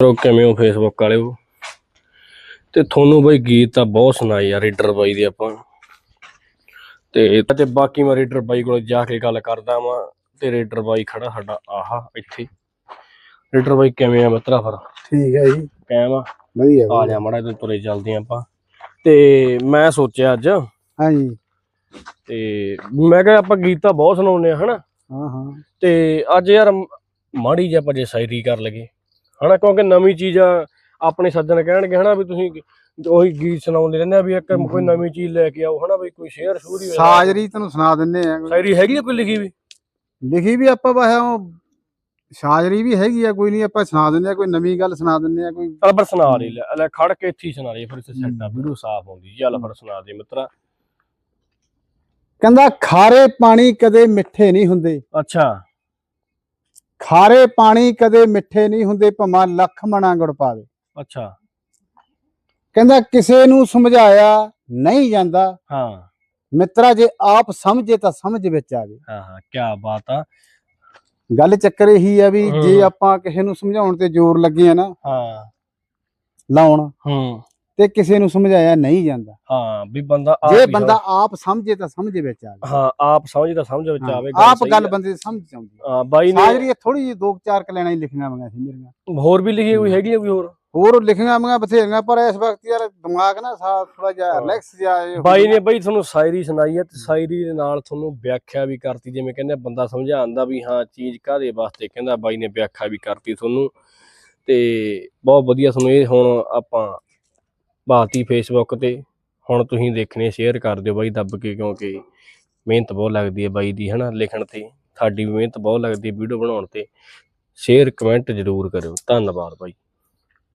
ਕਰੋ ਕਿਵੇਂ ਹੋ ਫੇਸਬੁੱਕ ਵਾਲਿਓ ਤੇ ਤੁਹਾਨੂੰ ਬਈ ਗੀਤ ਤਾਂ ਬਹੁਤ ਸੁਣਾਏ ਯਾਰ ਰੀਡਰ ਬਾਈ ਦੇ ਆਪਾਂ। ਤੇ ਤੇ ਬਾਕੀ ਮੈਂ ਰੀਡਰ ਬਾਈ ਕੋਲ ਜਾ ਕੇ ਗੱਲ ਕਰਦਾ ਵਾਂ ਤੇ ਰੀਡਰ ਬਾਈ ਖੜਾ ਸਾਡਾ ਆਹਾ ਇੱਥੇ। ਰੀਡਰ ਬਾਈ ਕਿਵੇਂ ਆ ਮਿੱਤਰਾ ਫਿਰ? ਠੀਕ ਹੈ ਜੀ। ਕਾਇਮ ਆ? ਵਧੀਆ ਆ ਜਾ ਮੜਾ ਤੇ ਤੁਰੇ ਚੱਲਦੇ ਆਂ ਆਪਾਂ। ਤੇ ਮੈਂ ਸੋਚਿਆ ਅੱਜ ਹਾਂਜੀ। ਤੇ ਮੈਂ ਕਿਹਾ ਆਪਾਂ ਗੀਤ ਤਾਂ ਬਹੁਤ ਸੁਣਾਉਂਦੇ ਆ ਹਨਾ? ਹਾਂ ਹਾਂ। ਤੇ ਅੱਜ ਯਾਰ ਮਾੜੀ ਜਿਹੀ ਆਪਾਂ ਜੇ ਸ਼ਾਇਰੀ ਕਰ ਲਗੇ ਹਨਾ ਕਿਉਂਕਿ ਨਵੀਂ ਚੀਜ਼ ਆ ਆਪਣੇ ਸੱਜਣ ਕਹਿਣਗੇ ਹਨਾ ਵੀ ਤੁਸੀਂ ਉਹੀ ਗੀਤ ਸੁਣਾਉਂਦੇ ਰਹਿੰਦੇ ਆ ਵੀ ਇੱਕ ਕੋਈ ਨਵੀਂ ਚੀਜ਼ ਲੈ ਕੇ ਆਓ ਹਨਾ ਵੀ ਕੋਈ ਸ਼ੇਅਰ ਸ਼ੂਰ ਹੀ। ਸਾਜਰੀ ਤੈਨੂੰ ਸੁਣਾ ਦਿੰਨੇ ਆ। ਸ਼ਾਇਰੀ ਹੈਗੀ ਆ ਕੋਈ ਲਿਖੀ ਵੀ? ਲਿਖੀ ਵੀ ਆਪਾਂ ਬਾਹਾਂ ਉਹ ਸਾਜਰੀ ਵੀ ਹੈਗੀ ਆ ਕੋਈ ਨਹੀਂ ਆਪਾਂ ਸੁਣਾ ਦਿੰਨੇ ਆ ਕੋਈ ਨਵੀਂ ਗੱਲ ਸੁਣਾ ਦਿੰਨੇ ਆ ਕੋਈ ਚੱਲ ਸੁਣਾ ਦੇ ਲੈ ਖੜ ਕੇ ਇੱਥੇ ਸੁਣਾ ਦੇ ਫਿਰ ਸੈੱਟ ਆ ਵੀਡੀਓ ਸਾਫ਼ ਆਉਂਦੀ। ਚੱਲ ਫਿਰ ਸੁਣਾ ਦੇ ਮਿੱਤਰਾ। ਕਹਿੰਦਾ ਖਾਰੇ ਪਾਣੀ ਕਦੇ ਮਿੱਠੇ ਨਹੀਂ ਹੁੰਦੇ। ਅੱਛਾ। ਖਾਰੇ ਪਾਣੀ ਕਦੇ ਮਿੱਠੇ ਨਹੀਂ ਹੁੰਦੇ ਭਮਾ ਲੱਖ ਮਣਾ ਗੁੜ ਪਾਵੇ। ਅੱਛਾ। ਕਹਿੰਦਾ ਕਿਸੇ ਨੂੰ ਸਮਝਾਇਆ ਨਹੀਂ ਜਾਂਦਾ। ਹਾਂ। ਮਿੱਤਰਾ ਜੇ ਆਪ ਸਮਝੇ ਤਾਂ ਸਮਝ ਵਿੱਚ ਆਵੇ। ਹਾਂ ਹਾਂ ਕੀ ਬਾਤ ਆ। ਗੱਲ ਚੱਕਰ ਇਹੀ ਆ ਵੀ। ਜੇ ਆਪਾਂ ਕਿਸੇ ਨੂੰ ਸਮਝਾਉਣ ਤੇ ਜ਼ੋਰ ਲੱਗੇ ਆ ਨਾ ਹਾਂ। ਲਾਉਣ। ਹੂੰ। ਤੇ ਕਿਸੇ ਨੂੰ ਸਮਝਾਇਆ ਨਹੀਂ ਜਾਂਦਾ। ਹਾਂ ਵੀ ਬੰਦਾ ਆਪ ਜੇ ਹੀ ਬੰਦਾ ਆਪ ਸਮਝੇ ਤਾਂ ਸਮਝ ਵਿੱਚ ਆਵੇ ਹਾਂ ਆਪ ਸਮਝਦਾ ਸਮਝ ਵਿੱਚ ਆਵੇ ਆਪ ਸਹੀ ਗੱਲ ਆ। ਬੰਦੇ ਦੀ ਸਮਝ ਚ ਆਉਂਦੀ ਹਾਂ ਬਾਈ ਨੇ ਸਾਜਰੀ ਥੋੜੀ ਜਿਹੀ ਦੋ ਕੁ ਚਾਰ ਕ ਲੈਣਾ ਹੀ ਲਿਖੀਆਂ ਮੰਗਾ ਸੀ ਮੇਰੀਆਂ। ਹੋਰ ਵੀ ਲਿਖੀ ਕੋਈ ਹੈਗੀ ਆ ਕੋਈ ਹੋਰ? ਹੋਰ ਲਿਖੀਆਂ ਮੰਗਾ ਬਥੇਰੀਆਂ ਪਰ ਇਸ ਵਕਤ ਯਾਰ ਦਿਮਾਗ ਨਾ ਸਾ ਥੋੜਾ ਜਿਹਾ ਹਾਂ। ਰਿਲੈਕਸ ਜਿਹਾ ਇਹ ਬਾਈ। ਨੇ ਬਈ ਤੁਹਾਨੂੰ ਸ਼ਾਇਰੀ ਸੁਣਾਈ ਹੈ ਤੇ ਸ਼ਾਇਰੀ ਦੇ ਨਾਲ ਤੁਹਾਨੂੰ ਵਿਆਖਿਆ ਵੀ ਕਰਤੀ ਜਿਵੇਂ ਕਹਿੰਦੇ ਆ ਬੰਦਾ ਸਮਝਾਉਂਦਾ ਵੀ ਹਾਂ ਚੀਜ਼ ਕਾਦੇ ਵਾਸਤੇ? ਕਹਿੰਦਾ ਬਾਈ ਨੇ ਵਿਆਖਿਆ ਵੀ ਕਰਤੀ ਤੁਹਾਨੂੰ ਤੇ ਬਹੁਤ ਵਧੀਆ ਤੁਹਾਨੂੰ ਇਹ ਹੁਣ ਆਪਾਂ ਬਾਤੀ ਫੇਸਬੁੱਕ ਤੇ। ਹੁਣ ਤੁਸੀਂ ਦੇਖਣੇ ਸ਼ੇਅਰ ਕਰ ਦਿਓ ਬਾਈ ਦੱਬ ਕੇ, ਕਿਉਂਕਿ ਮਿਹਨਤ ਬਹੁਤ ਲੱਗਦੀ ਹੈ ਬਾਈ ਦੀ, ਹਨਾ, ਲਿਖਣ ਤੇ। ਸਾਡੀ ਵੀ ਮਿਹਨਤ ਬਹੁਤ ਲੱਗਦੀ ਹੈ ਵੀਡੀਓ ਬਣਾਉਣ ਤੇ। ਸ਼ੇਅਰ ਕਮੈਂਟ ਜ਼ਰੂਰ ਕਰਿਓ। ਧੰਨਵਾਦ ਬਾਈ।